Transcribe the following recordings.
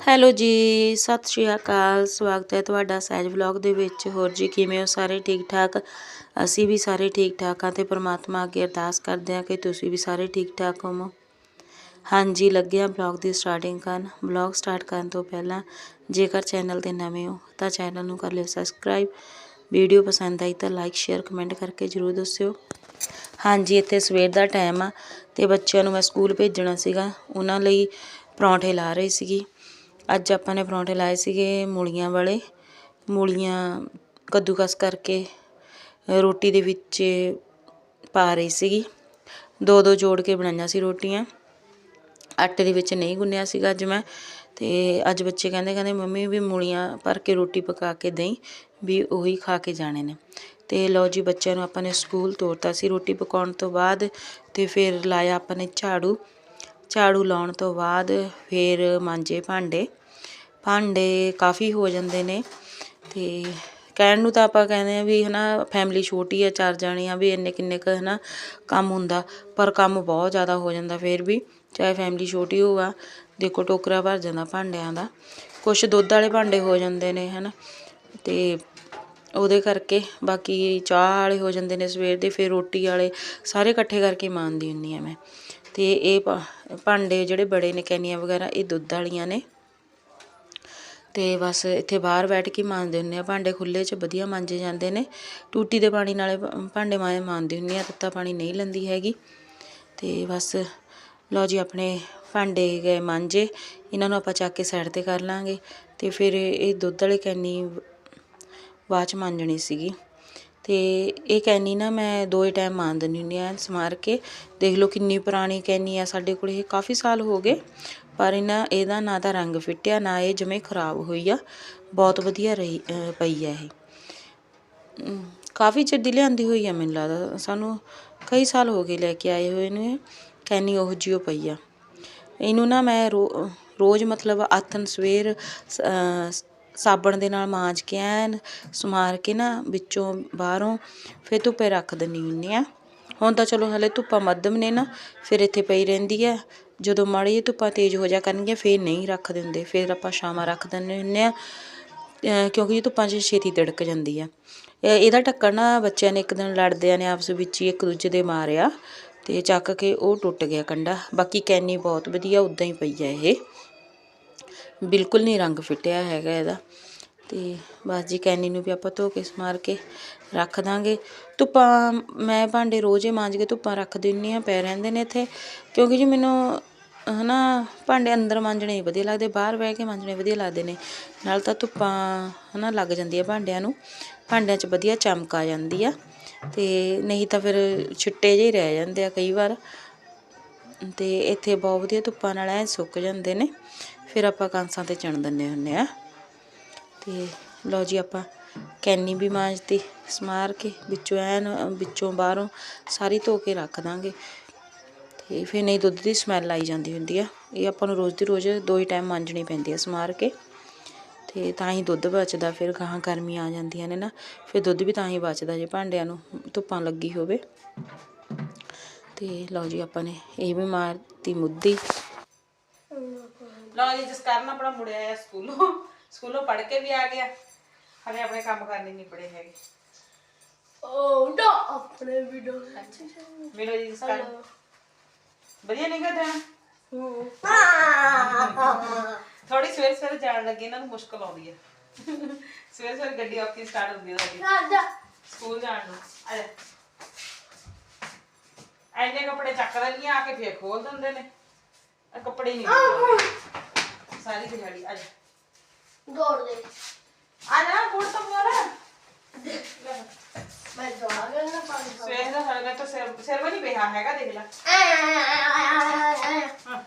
Hello ਜੀ, ਸਤਿ ਸ਼੍ਰੀ ਅਕਾਲ, ਸਵਾਗਤ ਹੈ ਤੁਹਾਡਾ ਸਹਿਜ ਵਲੌਗ ਦੇ ਵਿੱਚ। ਹੋਰ ਜੀ, ਕਿਵੇਂ ਹੋ ਸਾਰੇ ਠੀਕ ਠਾਕ? ਅਸੀਂ ਵੀ ਸਾਰੇ ਠੀਕ ਠਾਕ ਹਾਂ ਤੇ ਪ੍ਰਮਾਤਮਾ ਅੱਗੇ ਅਰਦਾਸ ਕਰਦੇ ਹਾਂ ਕਿ ਤੁਸੀਂ ਵੀ ਸਾਰੇ ਠੀਕ ਠਾਕ ਹੋਵੋ। ਹਾਂਜੀ, ਲੱਗਿਆ ਬਲੌਗ ਦੀ ਸਟਾਰਟਿੰਗ ਕਰਨ। ਬਲੌਗ ਸਟਾਰਟ ਕਰਨ ਤੋਂ ਪਹਿਲਾਂ ਜੇਕਰ ਚੈਨਲ ਤੇ ਨਵੇਂ ਹੋ ਤਾਂ ਚੈਨਲ ਨੂੰ ਕਰ ਲਿਓ ਸਬਸਕ੍ਰਾਈਬ ਵੀਡੀਓ ਪਸੰਦ ਆਈ ਤਾਂ ਲਾਈਕ ਸ਼ੇਅਰ ਕਮੈਂਟ ਕਰਕੇ ਜਰੂਰ ਦੱਸਿਓ। ਹਾਂਜੀ, ਇੱਥੇ ਸਵੇਰ ਦਾ ਟਾਈਮ ਆ ਤੇ ਬੱਚਿਆਂ ਨੂੰ ਮੈਂ ਸਕੂਲ ਭੇਜਣਾ ਸੀਗਾ। ਉਹਨਾਂ ਲਈ ਪਰੌਂਠੇ ਲਾ ਰਹੀ ਸੀਗੀ। ਅੱਜ ਆਪਾਂ ਨੇ ਪਰੌਂਠੇ ਲਾਏ ਸੀਗੇ ਮੂਲੀਆਂ ਵਾਲੇ। ਮੂਲੀਆਂ ਕੱਦੂਕਸ ਕਰਕੇ ਰੋਟੀ ਦੇ ਵਿੱਚ ਪਾ ਰਹੀ ਸੀਗੀ। ਦੋ ਦੋ ਜੋੜ ਕੇ ਬਣਾਈਆਂ ਸੀ ਰੋਟੀਆਂ। ਆਟੇ ਦੇ ਵਿੱਚ ਨਹੀਂ ਗੁੰਨਿਆ ਸੀਗਾ ਅੱਜ ਮੈਂ। ਤੇ ਅੱਜ ਬੱਚੇ ਕਹਿੰਦੇ ਕਹਿੰਦੇ ਮੰਮੀ ਵੀ ਮੂਲੀਆਂ ਭਰ ਕੇ ਰੋਟੀ ਪਕਾ ਕੇ ਦੇਈ, ਵੀ ਉਹੀ ਖਾ ਕੇ ਜਾਣੇ ਨੇ। ਤੇ ਲਓ ਜੀ ਬੱਚਿਆਂ ਨੂੰ ਆਪਾਂ ਨੇ ਸਕੂਲ ਤੋਰਤਾ ਸੀ ਰੋਟੀ ਪਕਾਉਣ ਤੋਂ ਬਾਅਦ ਤੇ ਫਿਰ ਲਾਇਆ ਆਪਾਂ ਨੇ ਝਾੜੂ। ਝਾੜੂ ਲਾਉਣ ਤੋਂ ਬਾਅਦ ਫਿਰ ਮਾਂਜੇ ਭਾਂਡੇ। ਭਾਂਡੇ ਕਾਫੀ ਹੋ ਜਾਂਦੇ ਨੇ ਅਤੇ ਕਹਿਣ ਨੂੰ ਤਾਂ ਆਪਾਂ ਕਹਿੰਦੇ ਹਾਂ ਵੀ ਹੈ ਨਾ ਫੈਮਿਲੀ ਛੋਟੀ ਆ, ਚਾਰ ਜਾਣੇ ਆ ਵੀ ਇੰਨੇ ਕਿੰਨੇ ਕੁ ਹੈ ਨਾ ਕੰਮ ਹੁੰਦਾ, ਪਰ ਕੰਮ ਬਹੁਤ ਜ਼ਿਆਦਾ ਹੋ ਜਾਂਦਾ ਫਿਰ ਵੀ, ਚਾਹੇ ਫੈਮਿਲੀ ਛੋਟੀ ਹੋਵਾ, ਦੇਖੋ ਟੋਕਰਾ ਭਰ ਜਾਂਦਾ ਭਾਂਡਿਆਂ ਦਾ, ਕੁਛ ਦੁੱਧ ਵਾਲੇ ਭਾਂਡੇ ਹੋ ਜਾਂਦੇ ਨੇ ਹੈ ਨਾ ਅਤੇ ਉਹਦੇ ਕਰਕੇ ਬਾਕੀ ਚਾਹ ਵਾਲੇ ਹੋ ਜਾਂਦੇ ਨੇ ਸਵੇਰ ਦੇ, ਫਿਰ ਰੋਟੀ ਵਾਲੇ ਸਾਰੇ ਇਕੱਠੇ ਕਰਕੇ ਮਾਂਜਦੀ ਹੁੰਦੀ ਹਾਂ ਮੈਂ ਅਤੇ ਇਹ ਭਾ- ਭਾਂਡੇ ਜਿਹੜੇ ਬੜੇ ਨੇ ਕੈਨੀਆਂ ਵਗੈਰਾ, ਇਹ ਦੁੱਧ ਵਾਲੀਆਂ ਨੇ। ਅਤੇ ਬਸ ਇੱਥੇ ਬਾਹਰ ਬੈਠ ਕੇ ਮਾਂਜਦੇ ਹੁੰਦੇ ਹਾਂ ਭਾਂਡੇ ਖੁੱਲ੍ਹੇ 'ਚ ਵਧੀਆ ਮਾਂਜੇ ਜਾਂਦੇ ਨੇ। ਟੂਟੀ ਦੇ ਪਾਣੀ ਨਾਲੇ ਭਾਂਡੇ ਮੈਂ, ਮਾਂਜਦੀ ਹੁੰਦੀ ਹਾਂ ਤੱਤਾ ਪਾਣੀ ਨਹੀਂ ਲੈਂਦੀ ਹੈਗੀ। ਅਤੇ ਬਸ ਲਓ ਜੀ, ਆਪਣੇ ਭਾਂਡੇ ਗਏ ਮਾਂਜੇ। ਇਹਨਾਂ ਨੂੰ ਆਪਾਂ ਚੱਕ ਕੇ ਸਾਈਡ ਤੇ ਕਰ ਲਾਂਗੇ। ਅਤੇ ਫਿਰ ਇਹ ਦੁੱਧ ਵਾਲੀ ਕੈਨੀ ਬਾਅਦ ਚ ਮਾਂਜਣੀ ਸੀਗੀ। ਤੇ ਇਹ ਕੈਨੀ ਨਾ ਮੈਂ ਦੋ ਹੀ ਟਾਈਮ ਮਾਂਜ ਦਿੰਦੀ ਹੁੰਦੀ ਆ ਸਮਾਰ ਕੇ। ਦੇਖ ਲਓ ਕਿੰਨੀ ਪੁਰਾਣੀ ਕੈਨੀ ਆ ਸਾਡੇ ਕੋਲ। ਇਹ ਕਾਫੀ ਸਾਲ ਹੋ ਗਏ। ਪਰ ਇਹਨਾਂ, ਇਹਦਾ ਨਾ ਤਾਂ ਰੰਗ ਫਿੱਟਿਆ, ਨਾ ਇਹ ਜਮੇ ਖਰਾਬ ਹੋਈ ਆ। ਬਹੁਤ ਵਧੀਆ ਰਹੀ ਪਈ ਆ ਇਹ। ਕਾਫੀ ਚਿਰ ਦੀ ਲਿਆਂਦੀ ਹੋਈ ਆ ਮੈਨੂੰ ਲੱਗਦਾ। ਸਾਨੂੰ ਕਈ ਸਾਲ ਹੋ ਗਏ ਲੈ ਕੇ ਆਏ ਹੋਏ ਨੇ ਇਹ। ਕੈਨੀ ਉਹ ਜਿਹੀ ਓ ਪਈ ਆ। ਇਹਨੂੰ ਨਾ ਮੈਂ ਰੋ- ਰੋਜ਼ ਮਤਲਬ ਆਥਨ ਸਵੇਰ ਸਾਬਣ ਦੇ ਨਾਲ ਮਾਂਜ ਕੇ ਐਨ ਸਮਾਰ ਕੇ ਨਾ ਵਿੱਚੋਂ ਬਾਹਰੋਂ ਫਿਰ ਧੁੱਪੇ ਰੱਖ ਦਿੰਨੀ ਹੁੰਨੀ ਆ। ਹੁਣ ਤਾਂ ਚਲੋ ਹਲੇ ਧੁੱਪਾਂ ਮੱਧਮ ਨੇ ਨਾ, ਫਿਰ ਇੱਥੇ ਪਈ ਰਹਿੰਦੀ ਹੈ ਜਦੋਂ ਮਾੜੀ ਜਿਹੀ ਧੁੱਪਾਂ ਤੇਜ਼ ਹੋ ਜਾ ਕਰਨਗੀਆਂ, ਫਿਰ ਨਹੀਂ ਰੱਖ ਦਿੰਦੇ। ਫਿਰ ਆਪਾਂ ਛਾਵਾਂ ਰੱਖ ਦਿੰਦੇ ਹੁੰਦੇ ਆ ਕਿਉਂਕਿ ਇਹ ਧੁੱਪਾਂ 'ਚ ਛੇਤੀ ਤਿੜਕ ਜਾਂਦੀ ਆ। ਇਹ- ਇਹਦਾ ਢੱਕਣ ਨਾ ਬੱਚਿਆਂ ਨੇ ਇੱਕ ਦਿਨ ਲੜਦਿਆਂ ਨੇ ਆਪਸ ਵਿੱਚ ਹੀ ਇੱਕ ਦੂਜੇ ਦੇ ਮਾਰਿਆ ਤੇ ਚੱਕ ਕੇ ਉਹ ਟੁੱਟ ਗਿਆ ਕੰਡਾ। ਬਾਕੀ ਕੈਨੀ ਬਹੁਤ ਵਧੀਆ ਉਦਾਂ ਹੀ ਪਈ ਆ ਇਹ। ਬਿਲਕੁਲ ਨਹੀਂ ਰੰਗ ਫਿੱਟਿਆ ਹੈਗਾ ਇਹਦਾ। ਤੇ ਬਸ ਜੀ, ਕੈਨੀ ਨੂੰ ਵੀ ਆਪਾਂ ਧੋ ਕੇ ਸਮਾਰ ਕੇ ਰੱਖ ਦਾਂਗੇ। ਧੁੱਪਾਂ, ਮੈਂ ਭਾਂਡੇ ਰੋਜ਼ ਹੀ ਮਾਂਜ ਕੇ ਧੁੱਪਾਂ ਰੱਖ ਦਿੰਨੀ ਆ ਪੈ ਰਹਿੰਦੇ ਨੇ ਇੱਥੇ। ਕਿਉਂਕਿ ਜੀ ਮੈਨੂੰ ਹੈ ਨਾ ਭਾਂਡੇ ਅੰਦਰ ਮਾਂਜਣੇ ਵਧੀਆ ਲੱਗਦੇ, ਬਾਹਰ ਬਹਿ ਕੇ ਮਾਂਜਣੇ ਵਧੀਆ ਲੱਗਦੇ ਨੇ। ਨਾਲ ਤਾਂ ਧੁੱਪਾਂ ਹੈ ਨਾ ਲੱਗ ਜਾਂਦੀ ਆ ਭਾਂਡਿਆਂ ਨੂੰ। ਭਾਂਡਿਆਂ 'ਚ ਵਧੀਆ ਚਮਕ ਆ ਜਾਂਦੀ ਆ। ਅਤੇ ਨਹੀਂ ਤਾਂ ਫਿਰ ਛਿੱਟੇ ਜਿਹੇ ਰਹਿ ਜਾਂਦੇ ਆ ਕਈ ਵਾਰ। ਅਤੇ ਇੱਥੇ ਬਹੁਤ ਵਧੀਆ ਧੁੱਪਾਂ ਨਾਲ ਐ ਸੁੱਕ ਜਾਂਦੇ ਨੇ। ਫਿਰ ਆਪਾਂ ਕਾਂਸਾਂ ਤੇ ਚਣ ਦਿੰਦੇ ਹੁੰਦੇ ਆ। ਤੇ ਲਓ ਜੀ ਆਪਾਂ ਕੈਨੀ ਵੀ ਮਾਂਜਤੀ, ਸਮਾਰ ਕੇ ਵਿੱਚੋਂ ਐਨ, ਵਿੱਚੋਂ ਬਾਹਰੋਂ ਸਾਰੀ ਧੋ ਕੇ ਰੱਖ ਦਾਂਗੇ। ਤੇ ਫਿਰ ਨਹੀਂ ਦੁੱਧ ਦੀ ਸਮੈਲ ਆਈ ਜਾਂਦੀ ਹੁੰਦੀ ਆ। ਇਹ ਆਪਾਂ ਨੂੰ ਰੋਜ਼ ਦੀ ਰੋਜ਼ ਦੋ ਹੀ ਟਾਈਮ ਮਾਂਜਣੀ ਪੈਂਦੀ ਆ ਸਮਾਰ ਕੇ। ਤੇ ਤਾਂ ਹੀ ਦੁੱਧ ਬਚਦਾ ਫਿਰ ਗਾਹਾਂ ਗਰਮੀਆਂ ਆ ਜਾਂਦੀਆਂ ਨੇ ਨਾ। ਫਿਰ ਦੁੱਧ ਵੀ ਤਾਂ ਹੀ ਬਚਦਾ ਜੇ ਭਾਂਡਿਆਂ ਨੂੰ ਧੁੱਪਾਂ ਲੱਗੀ ਹੋਵੇ। ਤੇ ਲਓ ਜੀ ਆਪਾਂ ਨੇ ਇਹ ਵੀ ਮਾਰਤੀ ਮੁੱਦੀ। ਲਓ ਜੀ ਜਿਸ ਕਾਰਨ ਆਪਣਾ ਮੁੜਿਆ ਆਇਆ ਸਕੂਲੋਂ। ਸਕੂਲੋਂ ਪੜ੍ਹ ਕੇ ਵੀ ਆ ਗਿਆ। ਹਲੇ ਆਪਣੇ ਕੰਮ ਕਰਨੇ ਨਹੀਂ ਪੜੇ ਹੈਗੇ। ਉਹ ਨਾ ਆਪਣੇ ਵੀਡੀਓ ਮਿਲੋ ਜੀ ਜਿਸ ਕਾਰਨ ਵਧੀਆ ਨਹੀਂ ਕਰਦਾ ਥੋੜੀ ਸਵੇਰ ਸਵੇਰ ਜਾਣ ਲੱਗੇ ਇਹਨਾਂ ਨੂੰ ਮੁਸ਼ਕਲ ਆਉਂਦੀ ਹੈ ਸਵੇਰ ਸਵੇਰ ਗੱਡੀ ਔਖੀ ਸਟਾਰਟ ਹੁੰਦੀ ਹੈ ਸਾਡੀ। ਸਕੂਲ ਜਾਣ ਨੂੰ। ਆ ਜਾ। ਐਨੇ ਕੱਪੜੇ ਚੱਕ ਲੈਣੀਆਂ ਆ ਕੇ ਫੇਰ ਖੋਲ ਦਿੰਦੇ ਨੇ। ਇਹ ਕੱਪੜੇ ਨਹੀਂ ਸਾਰੀ ਦਿਹਾੜੀ ਆ ਜਾ। ਦੌੜ ਦੇ। ਆ ਜਾ ਗੁੜ ਤਾਂ ਗਿਆ ਨਾ ਪਾਣੀ ਸਵੇਰ ਦਾ ਸਾਡੇ ਤਾਂ ਸਿਰ ਸਿਰ ਵੀ ਨਹੀਂ ਪਿਆ ਹੈਗਾ ਦੇਖ ਲੈ ਹਾਂ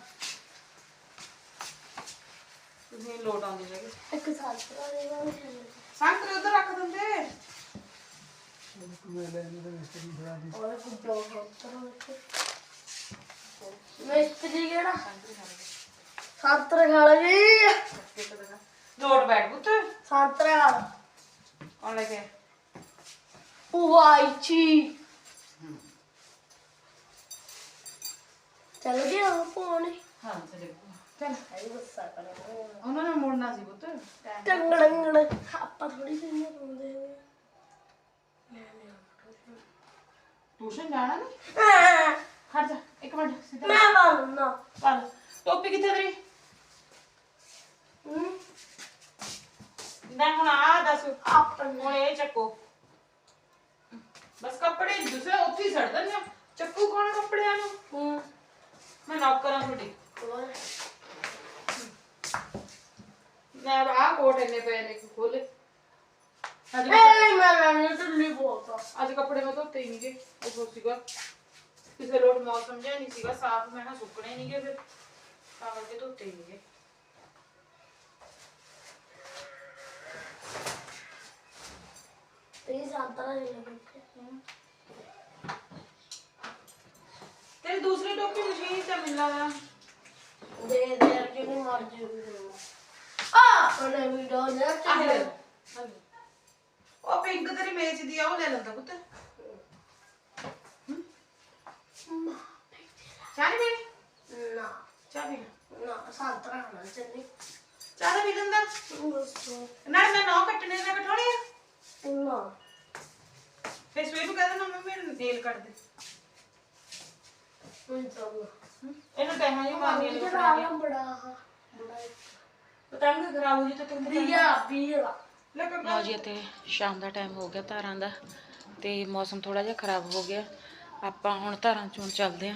ਤੁਸੀਂ ਲੋਟ ਆਉਂਦੀ ਹੈਗੀ ਇੱਕ ਸਾਲ ਪੁਰਾਣਾ ਸੰਤਰੇ ਉਧਰ ਰੱਖ ਦਿੰਦੇ ਔਰ ਗੁੱਡੋ ਮਿਸਤਰੀ ਕਿਹੜਾ ਸੰਤਰੇ ਖਾ ਲਈ ਲੋਟ ਬੈਠ ਪੁੱਤ ਸੰਤਰੇ ਖਾ ਕੌਣ ਲੈ ਕੇ ਆਇਆ? ਵਾਈ ਚੀ ਚੱਲ ਗਿਆ ਫੋਨ ਹਾਂ ਚਲੇ ਚੱਲ ਹਾਏ ਗੁੱਸਾ ਕਰੋ। ਉਹਨਾਂ ਨੇ ਮੋੜਨਾ ਸੀ ਪੁੱਤ। ਟੰਗੜੰਗੜ ਆਪਾਂ ਥੋੜੀ ਜਿਹੀ ਪਾਉਂਦੇ ਟਿਊਸ਼ਨ ਜਾਣਾ ਨਹੀਂ ਹਾਂ। ਖੜ ਜਾ ਇੱਕ ਮਿੰਟ ਸਿੱਧਾ। ਮੈਂ ਬਾਲੂੰਗਾ ਪਾ ਲੈ ਟੋਪੀ ਕਿੱਥੇ ਤੇਰੀ? ਹੂੰ? ਨਾ ਹੁਣ ਆ ਦੱਸ। ਆਪਨ ਹੁਣ ਇਹ ਚੱਕੋ। ਬਸ ਕੱਪੜੇ ਦੂਸਰੇ ਉੱਥੇ ਹੀ ਛੱਡ ਦਿੰਦੇ ਆ। ਚੱਕੂ ਕੌਣ ਕੱਪੜਿਆਂ ਨੂੰ? ਹੂੰ ਮੈਂ ਨੌਕਰਾਂ ਤੁਹਾਡੀ। ਹੋਰ ਮੈਂ ਆ ਕੋਟ ਇੰਨੇ ਪਏ ਨੇ ਖੋਲੇ ਅੱਜ ਕੱਪੜੇ ਮੈਂ ਧੋਤੇ ਹੀ ਨਹੀਂਗੇ ਉਹ ਸੀਗਾ। ਕਿਸੇ ਲੋੜ ਮੌਸਮ ਜਿਹਾ ਨਹੀਂ ਸੀਗਾ ਸਾਫ਼ ਮੈਂ ਨਾ ਸੁੱਕਣੇ ਨਹੀਂਗੇ ਫਿਰ। ਤਾਂ ਕਰਕੇ ਧੋਤੇ ਹੀ ਨਹੀਂਗੇ। ਤੇ ਸੰਤਰਾ ਨਹੀਂ ਲੱਗਦਾ ਤੇਰੀ ਦੂਸਰੀ ਟੋਪੀ ਮਸ਼ੀਨ ਤੇ ਮਿਲਣਾ ਵਾ ਦੇ ਦੇ ਜਿੰਨੀ ਮਰਜ਼ੀ ਹੋਵੇ ਆ ਉਹਨੇ ਵੀਡੀਓ ਨੇ ਆਹ ਲੈ। ਲਓ। ਉਹ ਪਿੰਕ ਤੇਰੀ ਮੇਚ ਦੀ ਆ ਉਹ ਲੈ ਲੈਂਦਾ ਪੁੱਤ। ਚਾਹ ਨਹੀਂ ਪੀਣੀ? ਨਾ। ਚਾਹ ਪੀ ਲੈ। ਨਾ ਸੰਤਰਾ ਨਾ ਚੱਲੀ। ਚਾਹ ਤਾਂ ਪੀ ਲੈਂਦਾ। ਨਾਲੇ ਮੈਂ ਨੌ ਕੱਟਣੇ ਨੇ ਕਟਾਉਣੇ ਆ। ਨਾ। ਫਿਰ ਸਵੇਰ ਨੂੰ ਕਹਿੰਦਾ ਮੰਮੀ ਮੇਰੇ ਨੇਲ ਕੱਟ ਦੇ। ਹੁਣ ਇਹਨੂੰ ਟਾਈਮਾਂ ਜੀ ਮਾਰਨੀਆਂ ਨੇ ਜਿਹੜਾ ਬੜਾ ਬੜਾ ਪਤੰਗ ਖਰਾਬ ਹੋ ਜੀ ਤਾਂ ਤੂੰ ਬੀਆ ਲੈ ਕੇ ਲਓ ਜੀ ਅਤੇ ਸ਼ਾਮ ਦਾ ਟਾਈਮ ਹੋ ਗਿਆ ਧਾਰਾਂ ਦਾ ਤੇ ਮੌਸਮ ਥੋੜਾ ਜਿਹਾ ਖਰਾਬ ਹੋ ਗਿਆ। ਆਪਾਂ ਹੁਣ ਧਾਰਾਂ ਚੋਂ ਚੱਲਦੇ ਆਂ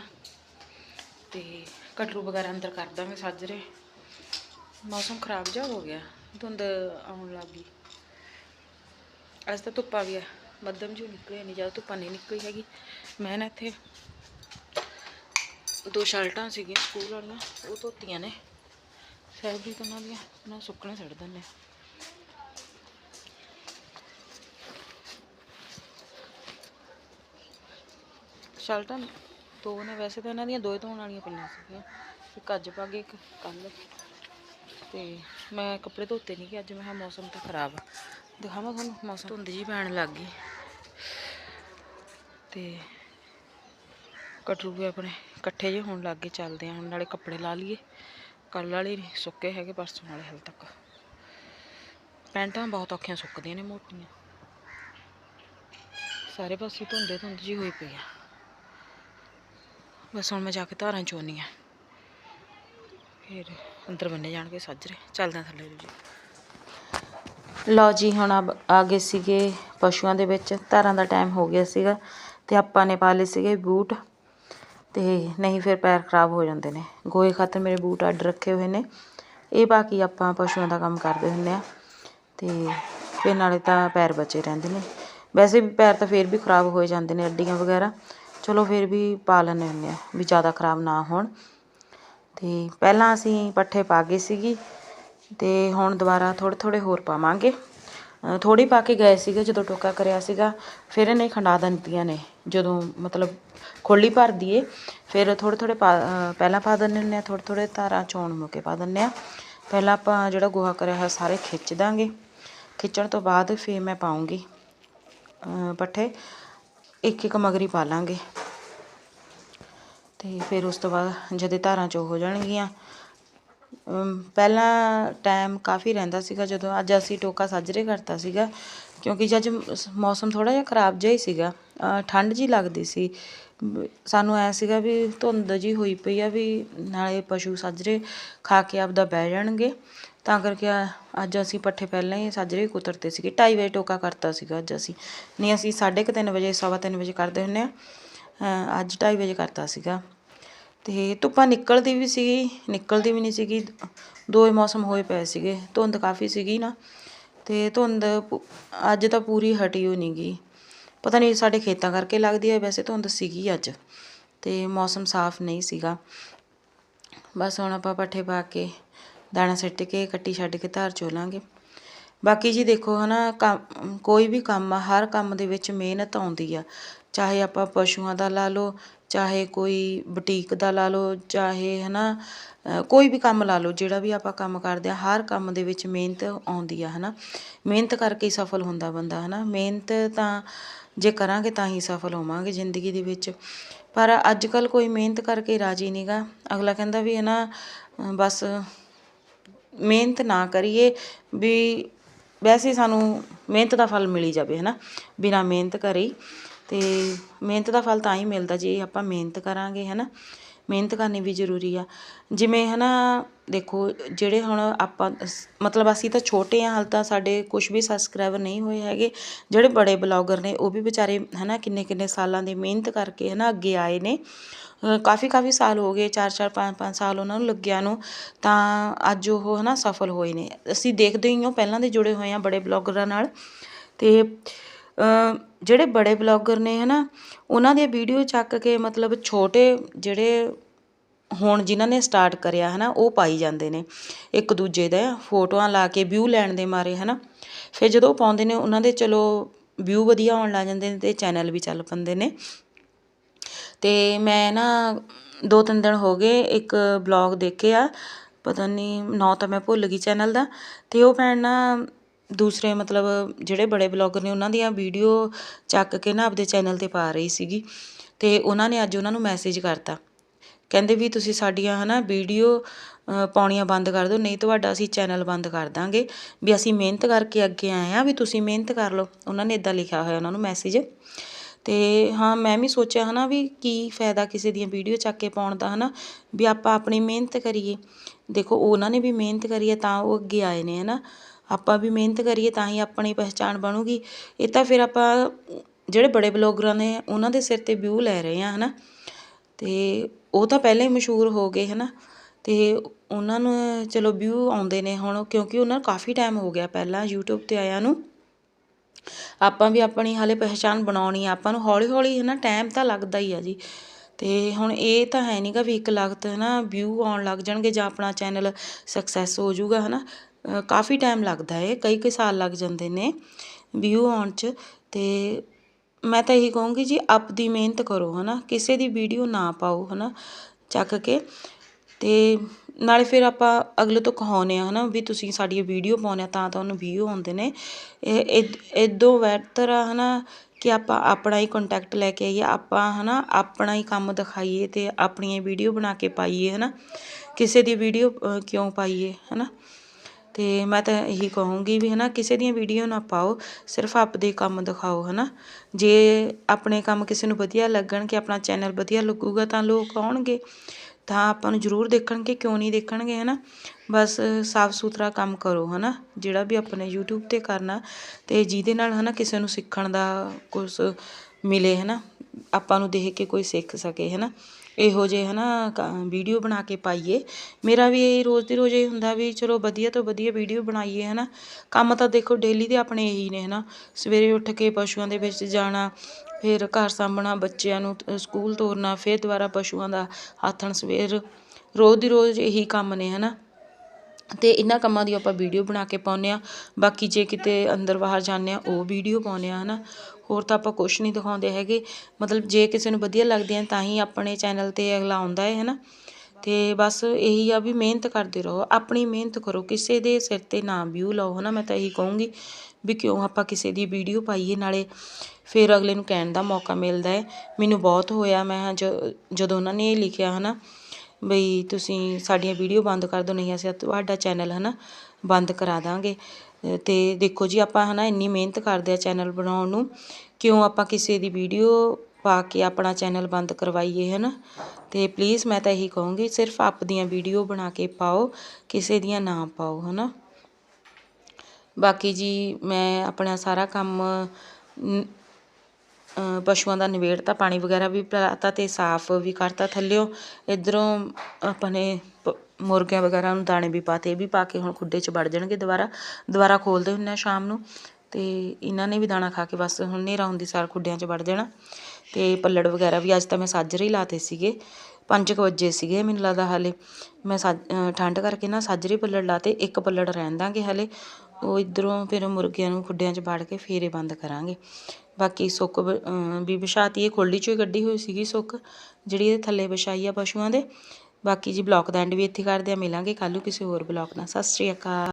ਤੇ ਕਟਰੂ ਵਗੈਰਾ ਅੰਦਰ ਕਰ ਦਾਂਗੇ ਸਾਜਰੇ। ਮੌਸਮ ਖਰਾਬ ਜਿਹਾ ਹੋ ਗਿਆ ਧੁੰਦ ਆਉਣ ਲੱਗ ਗਈ। ਅੱਜ ਤਾਂ ਧੁੱਪਾ ਵੀ ਆ। ਮੱਧਮ ਜਿਹੀ ਨਿਕਲੇ ਨਹੀਂ ਜ਼ਿਆਦਾ ਧੁੱਪਾਂ ਨਹੀਂ ਨਿਕਲੀ ਹੈਗੀ। ਮੈਂ ਨਾ ਇੱਥੇ ਦੋ ਸ਼ਰਟਾਂ ਸੀਗੀਆਂ ਸਕੂਲ ਵਾਲੀਆਂ, ਉਹ ਧੋਤੀਆਂ ਨੇ। ਸਹਿਬ ਵੀ ਉਹਨਾਂ ਦੀਆਂ, ਉਹਨਾਂ ਸੁੱਕਣੇ ਛੱਡ ਦਿੰਦੇ ਸ਼ਰਟਾਂ ਦੋ ਨੇ, ਵੈਸੇ ਤਾਂ ਇਹਨਾਂ ਦੀਆਂ ਦੋ ਹੀ ਧੋਣ ਵਾਲੀਆਂ ਪਈਆਂ ਸੀਗੀਆਂ। ਇੱਕ ਅੱਜ ਪਾ ਗਈ ਇੱਕ ਕੱਲ ਤੇ ਮੈਂ ਕੱਪੜੇ ਧੋਤੇ ਨਹੀਂ ਕਿ ਅੱਜ, ਮੈਂ ਕਿਹਾ ਮੌਸਮ ਤਾਂ ਖਰਾਬ ਆ। ਦਿਖਾਵਾਂ ਤੁਹਾਨੂੰ? ਮੌਸਮ। ਧੁੰਦ ਜੀ ਪੈਣ ਲੱਗ ਗਈ। ਤੇ ਕਟਰੂ ਆਪਣੇ ਇਕੱਠੇ ਜਿਹੇ ਹੋਣ ਲੱਗ ਗਏ, ਚੱਲਦੇ ਆ ਨਾਲੇ ਕੱਪੜੇ ਲਾ ਲਈਏ। ਕੱਲ ਵਾਲੇ ਨਹੀਂ, ਸੁੱਕੇ ਹੈਗੇ, ਪਰਸੋਂ ਵਾਲੇ ਹਾਲੇ ਤੱਕ। ਪੈਂਟਾਂ ਬਹੁਤ ਔਖੀਆਂ ਸੁੱਕਦੀਆਂ ਨੇ ਮੋਟੀਆਂ ਸਾਰੇ ਪਾਸੇ ਧੁੰਦੇ ਧੁੰਦ ਜੀ ਹੋਈ ਪਈ ਆ। ਬਸ ਹੁਣ ਮੈਂ ਜਾ ਕੇ ਧਾਰਾਂ ਚੋਣੀ ਆ। ਫਿਰ ਅੰਦਰ ਬੰਨੇ ਜਾਣਗੇ, ਸਾਜਰੇ। ਚੱਲਦੇ ਥੱਲੇ ਨੂੰ ਜੀ ਲਓ ਜੀ, ਹੁਣ ਆ ਆ ਗਏ ਸੀਗੇ ਪਸ਼ੂਆਂ ਦੇ ਵਿੱਚ, ਧਾਰਾਂ ਦਾ ਟਾਈਮ ਹੋ ਗਿਆ ਸੀਗਾ ਅਤੇ ਆਪਾਂ ਨੇ ਪਾ ਲਏ ਸੀਗੇ ਬੂਟ ਅਤੇ ਨਹੀਂ ਫਿਰ ਪੈਰ ਖਰਾਬ ਹੋ ਜਾਂਦੇ ਨੇ। ਗੋਏ ਖਾਤਰ ਮੇਰੇ ਬੂਟ ਅੱਡ ਰੱਖੇ ਹੋਏ ਨੇ। ਇਹ ਬਾਕੀ ਆਪਾਂ ਪਸ਼ੂਆਂ ਦਾ ਕੰਮ ਕਰਦੇ ਹੁੰਦੇ ਆ ਅਤੇ ਫਿਰ ਨਾਲੇ ਤਾਂ ਪੈਰ ਬਚੇ ਰਹਿੰਦੇ ਨੇ। ਵੈਸੇ ਵੀ ਪੈਰ ਤਾਂ ਫਿਰ ਵੀ ਖਰਾਬ ਹੋ ਜਾਂਦੇ ਨੇ ਅੱਡੀਆਂ ਵਗੈਰਾ। ਚਲੋ ਫਿਰ ਵੀ ਪਾ ਲੈਂਦੇ ਹੁੰਦੇ ਆ ਵੀ ਜ਼ਿਆਦਾ ਖਰਾਬ ਨਾ ਹੋਣ। ਅਤੇ ਪਹਿਲਾਂ ਅਸੀਂ ਪੱਠੇ ਪਾ ਗਏ ਸੀਗੀ। ਤੇ ਹੁਣ ਦੁਬਾਰਾ ਥੋੜ੍ਹੇ ਥੋੜ੍ਹੇ ਹੋਰ ਪਾਵਾਂਗੇ। ਅ, ਥੋੜ੍ਹੀ ਪਾ ਕੇ ਗਏ ਸੀਗੇ ਜਦੋਂ ਟੋਕਾ ਕਰਿਆ ਸੀਗਾ ਫਿਰ ਇਹਨੇ ਖੰਡਾ ਦਿੰਦੀਆਂ ਨੇ ਜਦੋਂ ਮਤਲਬ ਖੋਲੀ ਭਰ ਦਈਏ ਫਿਰ ਥੋੜ੍ਹੇ ਥੋੜ੍ਹੇ ਪਾ ਪਹਿਲਾਂ ਪਾ ਦਿੰਦੇ ਹੁੰਦੇ ਆ ਥੋੜ੍ਹੇ ਥੋੜ੍ਹੇ ਧਾਰਾਂ ਚੋਣ ਮੁਕੇ ਪਾ ਦਿੰਦੇ ਆ। ਪਹਿਲਾਂ ਆਪਾਂ ਜਿਹੜਾ ਗੋਹਾ ਕਰਿਆ ਹੋਇਆ ਸਾਰੇ ਖਿੱਚ ਦਾਂਗੇ। ਖਿੱਚਣ ਤੋਂ ਬਾਅਦ ਫਿਰ ਮੈਂ ਪਾਉਂਗੀ ਪੱਠੇ ਇੱਕ ਇੱਕ ਮਗਰੀ ਪਾ ਲਾਂਗੇ। ਤੇ ਫਿਰ ਉਸ ਤੋਂ ਬਾਅਦ ਜਦੇ ਧਾਰਾਂ ਚੋ ਹੋ ਜਾਣਗੀਆਂ ਪਹਿਲਾਂ ਟਾਈਮ ਕਾਫੀ ਰਹਿੰਦਾ ਸੀਗਾ, ਜਦੋਂ ਅੱਜ ਅਸੀਂ ਟੋਕਾ ਸਾਜਰੇ ਕਰਤਾ ਸੀਗਾ, ਕਿਉਂਕਿ ਅੱਜ ਮੌਸਮ ਥੋੜ੍ਹਾ ਜਿਹਾ ਖਰਾਬ ਜਿਹਾ ਹੀ ਸੀਗਾ। ਠੰਡ ਜਿਹੀ ਲੱਗਦੀ ਸੀ। ਸਾਨੂੰ ਐਂ ਸੀਗਾ ਵੀ ਧੁੰਦ ਜਿਹੀ ਹੋਈ ਪਈ ਆ ਵੀ ਨਾਲੇ ਪਸ਼ੂ ਸਾਜਰੇ ਖਾ ਕੇ ਆਪਦਾ ਬਹਿ ਜਾਣਗੇ। ਤਾਂ ਕਰਕੇ ਅੱਜ ਅਸੀਂ ਪੱਠੇ ਪਹਿਲਾਂ ਹੀ ਸਾਜਰੇ ਹੀ ਕੁਤਰਤੇ ਸੀਗੇ। ਢਾਈ ਵਜੇ ਟੋਕਾ ਕਰਤਾ ਸੀਗਾ ਅੱਜ ਅਸੀਂ। ਨਹੀਂ, ਅਸੀਂ 3:30 ਵਜੇ, ਸਵਾ ਤਿੰਨ ਵਜੇ ਕਰਦੇ ਹੁੰਦੇ ਆ। ਅੱਜ ਢਾਈ ਵਜੇ ਕਰਤਾ ਸੀਗਾ। ਅਤੇ ਧੁੱਪਾਂ ਨਿਕਲਦੀ ਵੀ ਸੀਗੀ, ਨਿਕਲਦੀ ਵੀ ਨਹੀਂ ਸੀਗੀ। ਦੋਏ ਮੌਸਮ ਹੋਏ ਪਏ ਸੀਗੇ, ਧੁੰਦ ਕਾਫੀ ਸੀਗੀ ਨਾ ਅਤੇ ਧੁੰਦ ਪੁ- ਅੱਜ ਤਾਂ ਪੂਰੀ ਹਟੀ ਹੋਈ ਨਹੀਂ ਗੀ ਪਤਾ ਨਹੀਂ ਸਾਡੇ ਖੇਤਾਂ ਕਰਕੇ ਲੱਗਦੀ ਹੈ, ਵੈਸੇ ਧੁੰਦ ਸੀਗੀ ਅੱਜ ਅਤੇ ਮੌਸਮ ਸਾਫ਼ ਨਹੀਂ ਸੀਗਾ। ਬਸ ਹੁਣ ਆਪਾਂ ਪੱਠੇ ਪਾ ਕੇ, ਦਾਣਾ ਸਿੱਟ ਕੇ, ਕੱਟੀ ਛੱਡ ਕੇ ਧਾਰ ਚੋਲਾਂਗੇ ਬਾਕੀ ਜੀ ਦੇਖੋ ਹਨਾ, ਕੰਮ, ਕੋਈ ਵੀ ਕੰਮ ਆ, ਹਰ ਕੰਮ ਦੇ ਵਿੱਚ ਮਿਹਨਤ ਆਉਂਦੀ ਆ। ਚਾਹੇ ਆਪਾਂ ਪਸ਼ੂਆਂ ਦਾ ਲਾ ਲਓ ਚਾਹੇ ਕੋਈ ਬੁਟੀਕ ਦਾ ਲਾ ਲਓ, ਚਾਹੇ ਹੈ ਨਾ ਕੋਈ ਵੀ ਕੰਮ ਲਾ ਲਓ, ਜਿਹੜਾ ਵੀ ਆਪਾਂ ਕੰਮ ਕਰਦੇ ਹਾਂ ਹਰ ਕੰਮ ਦੇ ਵਿੱਚ ਮਿਹਨਤ ਆਉਂਦੀ ਆ ਹੈ ਨਾ ਮਿਹਨਤ ਕਰਕੇ ਹੀ ਸਫਲ ਹੁੰਦਾ ਬੰਦਾ ਹੈ ਨਾ ਮਿਹਨਤ ਤਾਂ ਜੇ ਕਰਾਂਗੇ ਤਾਂ ਹੀ ਸਫਲ ਹੋਵਾਂਗੇ ਜ਼ਿੰਦਗੀ ਦੇ ਵਿੱਚ। ਪਰ ਅੱਜ ਕੱਲ੍ਹ ਕੋਈ ਮਿਹਨਤ ਕਰਕੇ ਰਾਜੀ ਨਹੀਂ ਗਾ ਅਗਲਾ ਕਹਿੰਦਾ ਵੀ ਹੈ ਨਾ ਬਸ ਮਿਹਨਤ ਨਾ ਕਰੀਏ ਵੀ ਵੈਸੇ ਸਾਨੂੰ ਮਿਹਨਤ ਦਾ ਫਲ ਮਿਲੀ ਜਾਵੇ ਹੈ ਨਾ ਬਿਨਾਂ ਮਿਹਨਤ ਕਰੇ ਅਤੇ ਮਿਹਨਤ ਦਾ ਫਲ ਤਾਂ ਹੀ ਮਿਲਦਾ ਜੇ ਆਪਾਂ ਮਿਹਨਤ ਕਰਾਂਗੇ ਹੈ ਨਾ ਮਿਹਨਤ ਕਰਨੀ ਵੀ ਜ਼ਰੂਰੀ ਆ। ਜਿਵੇਂ ਹੈ ਨਾ ਦੇਖੋ, ਜਿਹੜੇ ਹੁਣ ਆਪਾਂ ਮਤਲਬ ਅਸੀਂ ਤਾਂ ਛੋਟੇ ਹਾਂ ਹਾਲ ਤਾਂ ਸਾਡੇ ਕੁਛ ਵੀ ਸਬਸਕ੍ਰਾਈਬਰ ਨਹੀਂ ਹੋਏ ਹੈਗੇ। ਜਿਹੜੇ ਬੜੇ ਬਲੌਗਰ ਨੇ, ਉਹ ਵੀ ਵਿਚਾਰੇ ਹੈ ਨਾ ਕਿੰਨੇ ਕਿੰਨੇ ਸਾਲਾਂ ਦੀ ਮਿਹਨਤ ਕਰਕੇ ਹੈ ਨਾ ਅੱਗੇ ਆਏ ਨੇ। ਕਾਫੀ ਕਾਫੀ ਸਾਲ ਹੋ ਗਏ 4 4 5 5 ਸਾਲ ਉਹਨਾਂ ਨੂੰ ਲੱਗਿਆ ਨੂੰ। ਤਾਂ ਅੱਜ ਉਹ ਹੈ ਨਾ ਸਫਲ ਹੋਏ ਨੇ। ਅਸੀਂ ਦੇਖਦੇ ਹੀ ਹਾਂ ਪਹਿਲਾਂ ਦੇ ਜੁੜੇ ਹੋਏ ਆ ਬੜੇ ਬਲੌਗਰਾਂ ਨਾਲ। ਤੇ ਜਿਹੜੇ ਬੜੇ ਬਲੋਗਰ ਨੇ ਹੈ ਨਾ ਉਹਨਾਂ ਦੀਆਂ ਵੀਡੀਓ ਚੱਕ ਕੇ ਮਤਲਬ ਛੋਟੇ ਜਿਹੜੇ ਹੁਣ ਜਿਨ੍ਹਾਂ ਨੇ ਸਟਾਰਟ ਕਰਿਆ ਹੈ ਨਾ ਉਹ ਪਾਈ ਜਾਂਦੇ ਨੇ। ਇੱਕ ਦੂਜੇ ਦੇ ਫੋਟੋਆਂ ਲਾ ਕੇ ਵਿਊ ਲੈਣ ਦੇ ਮਾਰੇ ਹੈ ਨਾ ਫਿਰ ਜਦੋਂ ਉਹ ਪਾਉਂਦੇ ਨੇ, ਉਹਨਾਂ ਦੇ ਚਲੋ ਵਿਊ ਵਧੀਆ ਆਉਣ ਲੱਗ ਜਾਂਦੇ ਨੇ ਤੇ ਚੈਨਲ ਵੀ ਚੱਲ ਪੈਂਦੇ ਨੇ। ਤੇ ਮੈਂ ਨਾ ਦੋ ਤਿੰਨ ਦਿਨ ਹੋ ਗਏ ਇੱਕ ਬਲੌਗ ਦੇਖਿਆ, ਪਤਾ ਨਹੀਂ ਨਾਂ ਤਾਂ ਮੈਂ ਭੁੱਲ ਗਈ ਚੈਨਲ ਦਾ। ਤੇ ਉਹ ਭੈਣ ਨਾ ਦੂਸਰੇ ਮਤਲਬ ਜਿਹੜੇ ਬੜੇ ਬਲੋਗਰ ਨੇ ਉਹਨਾਂ ਦੀਆਂ ਵੀਡੀਓ ਚੱਕ ਕੇ ਨਾ ਆਪਦੇ ਚੈਨਲ ਤੇ ਪਾ ਰਹੀ ਸੀਗੀ ਅਤੇ ਉਹਨਾਂ ਨੇ ਅੱਜ ਉਹਨਾਂ ਨੂੰ ਮੈਸੇਜ ਕਰਤਾ। ਕਹਿੰਦੇ ਵੀ ਤੁਸੀਂ ਸਾਡੀਆਂ ਹੈ ਨਾ ਵੀਡੀਓ ਪਾਉਣੀਆਂ ਬੰਦ ਕਰ ਦਿਓ, ਨਹੀਂ ਤੁਹਾਡਾ ਅਸੀਂ ਚੈਨਲ ਬੰਦ ਕਰ ਦਾਂਗੇ ਵੀ ਅਸੀਂ ਮਿਹਨਤ ਕਰਕੇ ਅੱਗੇ ਆਏ ਹਾਂ ਵੀ ਤੁਸੀਂ ਮਿਹਨਤ ਕਰ ਲਓ। ਉਹਨਾਂ ਨੇ ਇੱਦਾਂ ਲਿਖਿਆ ਹੋਇਆ ਉਹਨਾਂ ਨੂੰ ਮੈਸੇਜ ਅਤੇ ਹਾਂ, ਮੈਂ ਵੀ ਸੋਚਿਆ ਹੈ ਨਾ ਵੀ ਕੀ ਫਾਇਦਾ ਕਿਸੇ ਦੀਆਂ ਵੀਡੀਓ ਚੱਕ ਕੇ ਪਾਉਣ ਦਾ ਹੈ ਨਾ ਵੀ ਆਪਾਂ ਆਪਣੀ ਮਿਹਨਤ ਕਰੀਏ। ਦੇਖੋ, ਉਹਨਾਂ ਨੇ ਵੀ ਮਿਹਨਤ ਕਰੀ ਹੈ ਤਾਂ ਉਹ ਅੱਗੇ ਆਏ ਨੇ ਹੈ ਨਾ ਆਪਾਂ ਵੀ ਮਿਹਨਤ ਕਰੀਏ ਤਾਂ ਹੀ ਆਪਣੀ ਪਹਿਚਾਣ ਬਣੂਗੀ। ਇਹ ਤਾਂ ਫਿਰ ਆਪਾਂ ਜਿਹੜੇ ਬੜੇ ਬਲੋਗਰਾਂ ਨੇ ਉਹਨਾਂ ਦੇ ਸਿਰ ਤੇ ਵਿਊ ਲੈ ਰਹੇ ਹਾਂ ਹੈ ਨਾ ਅਤੇ ਉਹ ਤਾਂ ਪਹਿਲਾਂ ਹੀ ਮਸ਼ਹੂਰ ਹੋ ਗਏ ਹੈ ਨਾ ਅਤੇ ਉਹਨਾਂ ਨੂੰ ਚਲੋ ਵਿਊ ਆਉਂਦੇ ਨੇ ਹੁਣ ਕਿਉਂਕਿ ਉਹਨਾਂ ਨੂੰ ਕਾਫੀ ਟਾਈਮ ਹੋ ਗਿਆ ਪਹਿਲਾਂ ਯੂਟਿਊਬ ਤੇ ਆਇਆ ਨੂੰ। ਆਪਾਂ ਵੀ ਆਪਣੀ ਹਾਲੇ ਪਹਿਚਾਣ ਬਣਾਉਣੀ ਆ, ਆਪਾਂ ਨੂੰ ਹੌਲੀ ਹੌਲੀ ਹੈ ਨਾ ਟਾਈਮ ਤਾਂ ਲੱਗਦਾ ਹੀ ਆ ਜੀ। ਅਤੇ ਹੁਣ ਇਹ ਤਾਂ ਹੈ ਨਹੀਂਗਾ ਵੀ ਇੱਕ ਲਗਤ ਹੈ ਨਾ ਵਿਊ ਆਉਣ ਲੱਗ ਜਾਣਗੇ ਜਾਂ ਆਪਣਾ ਚੈਨਲ ਸਕਸੈਸ ਹੋ ਜਾਊਗਾ ਹੈ ਨਾ ਕਾਫੀ ਟਾਈਮ ਲੱਗਦਾ ਹੈ ਕਈ ਕਈ ਸਾਲ ਲੱਗ ਜਾਂਦੇ ਨੇ ਵਿਊ ਆਉਣ 'ਚ ਅਤੇ ਮੈਂ ਤਾਂ ਇਹੀ ਕਹੂੰਗੀ ਜੀ ਆਪਦੀ ਮਿਹਨਤ ਕਰੋ ਹੈ ਨਾ ਕਿਸੇ ਦੀ ਵੀਡੀਓ ਨਾ ਪਾਓ ਹੈ ਨਾ ਚੱਕ ਕੇ ਅਤੇ ਨਾਲੇ ਫਿਰ ਆਪਾਂ ਅਗਲੇ ਤੋਂ ਕਹਾਉਂਦੇ ਹਾਂ ਹੈ ਨਾ ਵੀ ਤੁਸੀਂ ਸਾਡੀ ਵੀਡੀਓ ਪਾਉਂਦੇ ਆ ਤਾਂ ਤੁਹਾਨੂੰ ਵਿਊ ਆਉਂਦੇ ਨੇ, ਇਹ ਇਦੋਂ ਬਿਹਤਰ ਆ ਹੈ ਨਾ ਕਿ ਆਪਾਂ ਆਪਣਾ ਹੀ ਕੰਟੈਕਟ ਲੈ ਕੇ ਆਈਏ, ਆਪਾਂ ਹੈ ਨਾ ਆਪਣਾ ਹੀ ਕੰਮ ਦਿਖਾਈਏ ਅਤੇ ਆਪਣੀਆਂ ਵੀਡੀਓ ਬਣਾ ਕੇ ਪਾਈਏ ਹੈ ਨਾ ਕਿਸੇ ਦੀ ਵੀਡੀਓ ਕਿਉਂ ਪਾਈਏ ਹੈ ਨਾ ਅਤੇ ਮੈਂ ਤਾਂ ਇਹੀ ਕਹੂੰਗੀ ਵੀ ਹੈ ਨਾ ਕਿਸੇ ਦੀਆਂ ਵੀਡੀਓ ਨਾ ਪਾਓ, ਸਿਰਫ ਆਪਦੇ ਕੰਮ ਦਿਖਾਓ ਹੈ ਨਾ ਜੇ ਆਪਣੇ ਕੰਮ ਕਿਸੇ ਨੂੰ ਵਧੀਆ ਲੱਗਣਗੇ ਆਪਣਾ ਚੈਨਲ ਵਧੀਆ ਲੱਗੂਗਾ ਤਾਂ ਲੋਕ ਆਉਣਗੇ, ਤਾਂ ਆਪਾਂ ਨੂੰ ਜ਼ਰੂਰ ਦੇਖਣਗੇ, ਕਿਉਂ ਨਹੀਂ ਦੇਖਣਗੇ ਹੈ ਨਾ ਬਸ ਸਾਫ਼ ਸੁਥਰਾ ਕੰਮ ਕਰੋ ਹੈ ਨਾ ਜਿਹੜਾ ਵੀ ਆਪਣੇ YouTube ਤੇ ਕਰਨਾ ਅਤੇ ਜਿਹਦੇ ਨਾਲ ਹੈ ਨਾ ਕਿਸੇ ਨੂੰ ਸਿੱਖਣ ਦਾ ਕੁਛ ਮਿਲੇ ਹੈ ਨਾ ਆਪਾਂ ਨੂੰ ਦੇਖ ਕੇ ਕੋਈ ਸਿੱਖ ਸਕੇ ਹੈ ਨਾ ਇਹੋ ਜਿਹੇ ਹੈ ਨਾ ਕ ਵੀਡੀਓ ਬਣਾ ਕੇ ਪਾਈਏ। ਮੇਰਾ ਵੀ ਇਹੀ ਰੋਜ਼ ਦੀ ਰੋਜ਼ ਇਹ ਹੁੰਦਾ ਵੀ ਚਲੋ ਵਧੀਆ ਤੋਂ ਵਧੀਆ ਵੀਡੀਓ ਬਣਾਈਏ ਹੈ ਨਾ ਕੰਮ ਤਾਂ ਦੇਖੋ ਡੇਲੀ ਦੇ ਆਪਣੇ ਇਹੀ ਨੇ ਹੈ ਨਾ ਸਵੇਰੇ ਉੱਠ ਕੇ ਪਸ਼ੂਆਂ ਦੇ ਵਿੱਚ ਜਾਣਾ, ਫਿਰ ਘਰ ਸਾਂਭਣਾ, ਬੱਚਿਆਂ ਨੂੰ ਸਕੂਲ ਤੋਰਨਾ, ਫਿਰ ਦੁਬਾਰਾ ਪਸ਼ੂਆਂ ਦਾ ਆਥਣ ਸਵੇਰ। ਰੋਜ਼ ਦੀ ਰੋਜ਼ ਇਹੀ ਕੰਮ ਨੇ ਹੈ ਨਾ ਅਤੇ ਇਹਨਾਂ ਕੰਮਾਂ ਦੀ ਆਪਾਂ ਵੀਡੀਓ ਬਣਾ ਕੇ ਪਾਉਂਦੇ ਹਾਂ। ਬਾਕੀ ਜੇ ਕਿਤੇ ਅੰਦਰ ਬਾਹਰ ਜਾਂਦੇ ਹਾਂ, ਉਹ ਵੀਡੀਓ ਪਾਉਂਦੇ ਹਾਂ ਹੈ ਨਾ ਹੋਰ ਤਾਂ ਆਪਾਂ ਕੁਛ ਨਹੀਂ ਦਿਖਾਉਂਦੇ ਹੈਗੇ। ਮਤਲਬ ਜੇ ਕਿਸੇ ਨੂੰ ਵਧੀਆ ਲੱਗਦੀਆਂ ਤਾਂ ਹੀ ਆਪਣੇ ਚੈਨਲ ਤੇ ਅਗਲਾ ਆਉਂਦਾ ਹੈ ਹੈ ਨਾ ਅਤੇ ਬਸ ਇਹੀ ਆ ਵੀ ਮਿਹਨਤ ਕਰਦੇ ਰਹੋ। ਆਪਣੀ ਮਿਹਨਤ ਕਰੋ। ਕਿਸੇ ਦੇ ਸਿਰ ਤੇ ਨਾ ਵਿਊ ਲਾਓ ਨਾ ਮੈਂ ਤਾਂ ਇਹੀ ਕਹੂੰਗੀ ਵੀ ਕਿਉਂ ਆਪਾਂ ਕਿਸੇ ਦੀ ਵੀਡੀਓ ਪਾਈਏ, ਨਾਲੇ ਫਿਰ ਅਗਲੇ ਨੂੰ ਕਹਿਣ ਦਾ ਮੌਕਾ ਮਿਲਦਾ ਹੈ। ਮੈਨੂੰ ਬਹੁਤ ਹੋਇਆ, ਮੈਂ ਜ- ਜਦੋਂ ਉਹਨਾਂ ਨੇ ਇਹ ਲਿਖਿਆ ਹੈ ਨਾ ਬਈ ਤੁਸੀਂ ਸਾਡੀਆਂ ਵੀਡੀਓ ਬੰਦ ਕਰ ਦਿਓ, ਨਹੀਂ ਅਸੀਂ ਤੁਹਾਡਾ ਚੈਨਲ ਹੈ ਨਾ ਬੰਦ ਕਰਾ ਦਾਂਗੇ। ਅਤੇ ਦੇਖੋ ਜੀ, ਆਪਾਂ ਹੈ ਨਾ ਇੰਨੀ ਮਿਹਨਤ ਕਰਦੇ ਆ ਚੈਨਲ ਬਣਾਉਣ ਨੂੰ, ਕਿਉਂ ਆਪਾਂ ਕਿਸੇ ਦੀ ਵੀਡੀਓ ਪਾ ਕੇ ਆਪਣਾ ਚੈਨਲ ਬੰਦ ਕਰਵਾਈਏ ਹੈ ਨਾ ਅਤੇ ਪਲੀਜ਼ ਮੈਂ ਤਾਂ ਇਹੀ ਕਹੂੰਗੀ, ਸਿਰਫ ਆਪਦੀਆਂ ਵੀਡੀਓ ਬਣਾ ਕੇ ਪਾਓ, ਕਿਸੇ ਦੀਆਂ ਨਾ ਪਾਓ ਹੈ ਨਾ ਬਾਕੀ ਜੀ, ਮੈਂ ਆਪਣਾ ਸਾਰਾ ਕੰਮ ਪਸ਼ੂਆਂ ਦਾ ਨਿਬੇੜਤਾ ਪਾਣੀ ਵਗੈਰਾ ਵੀ ਪਿਲਾਤਾ ਅਤੇ ਸਾਫ਼ ਵੀ ਕਰਤਾ ਥੱਲਿਓ। ਇੱਧਰੋਂ ਆਪਣੇ ਪ- ਮੁਰਗਿਆਂ ਵਗੈਰਾ ਨੂੰ ਦਾਣੇ ਵੀ ਪਾ ਤੇ ਇਹ ਵੀ ਪਾ ਕੇ ਹੁਣ ਖੁੱਡੇ 'ਚ ਵੜ ਜਾਣਗੇ ਦੁਬਾਰਾ। ਦੁਬਾਰਾ ਖੋਲ੍ਹਦੇ ਹੁੰਦੇ ਹਾਂ ਸ਼ਾਮ ਨੂੰ ਅਤੇ ਇਹਨਾਂ ਨੇ ਵੀ ਦਾਣਾ ਖਾ ਕੇ ਬਸ ਹੁਣ ਹਨੇਰਾ ਹੁੰਦੀ ਸਾਰ ਖੁੱਡਿਆਂ 'ਚ ਵੜ ਜਾਣਾ। ਅਤੇ ਪੱਲੜ ਵਗੈਰਾ ਵੀ ਅੱਜ ਤਾਂ ਮੈਂ ਸਾਜਰੇ ਹੀ ਲਾਤੇ ਸੀਗੇ, ਪੰਜ ਕੁ ਵਜੇ ਸੀਗੇ ਮੈਨੂੰ ਲੱਗਦਾ ਹਾਲੇ। ਮੈਂ ਸਾਜ ਠੰਡ ਕਰਕੇ ਨਾ ਸਾਜਰੇ ਪੱਲੜ ਲਾਤੇ, ਇੱਕ ਪੱਲੜ ਰਹਿਣ ਦਾਂਗੇ ਹਾਲੇ। ਉਹ ਇੱਧਰੋਂ ਫਿਰ ਮੁਰਗਿਆਂ ਨੂੰ ਖੁੱਡਿਆਂ 'ਚ ਵੜ ਕੇ ਫੇਰੇ ਬੰਦ ਕਰਾਂਗੇ। ਬਾਕੀ ਸੁੱਕ ਬ- ਵੀ ਵਿਛਾਤੀ, ਇਹ ਖੁੱਲੀ 'ਚੋਂ ਹੀ ਕੱਢੀ ਹੋਈ ਸੀਗੀ ਸੁੱਕ, ਜਿਹੜੀ ਇਹਦੇ ਥੱਲੇ ਵਿਛਾਈ ਆ ਪਸ਼ੂਆਂ ਦੇ। ਬਾਕੀ ਜੀ ਬਲੌਕ ਦਾ ਐਂਡ ਵੀ ਇੱਥੇ ਕਰਦੇ ਆ, ਮਿਲਾਂਗੇ ਕੱਲ੍ਹ ਨੂੰ ਕਿਸੇ ਹੋਰ ਬਲੌਕ ਨਾਲ। ਸਤਿ ਸ਼੍ਰੀ ਅਕਾਲ।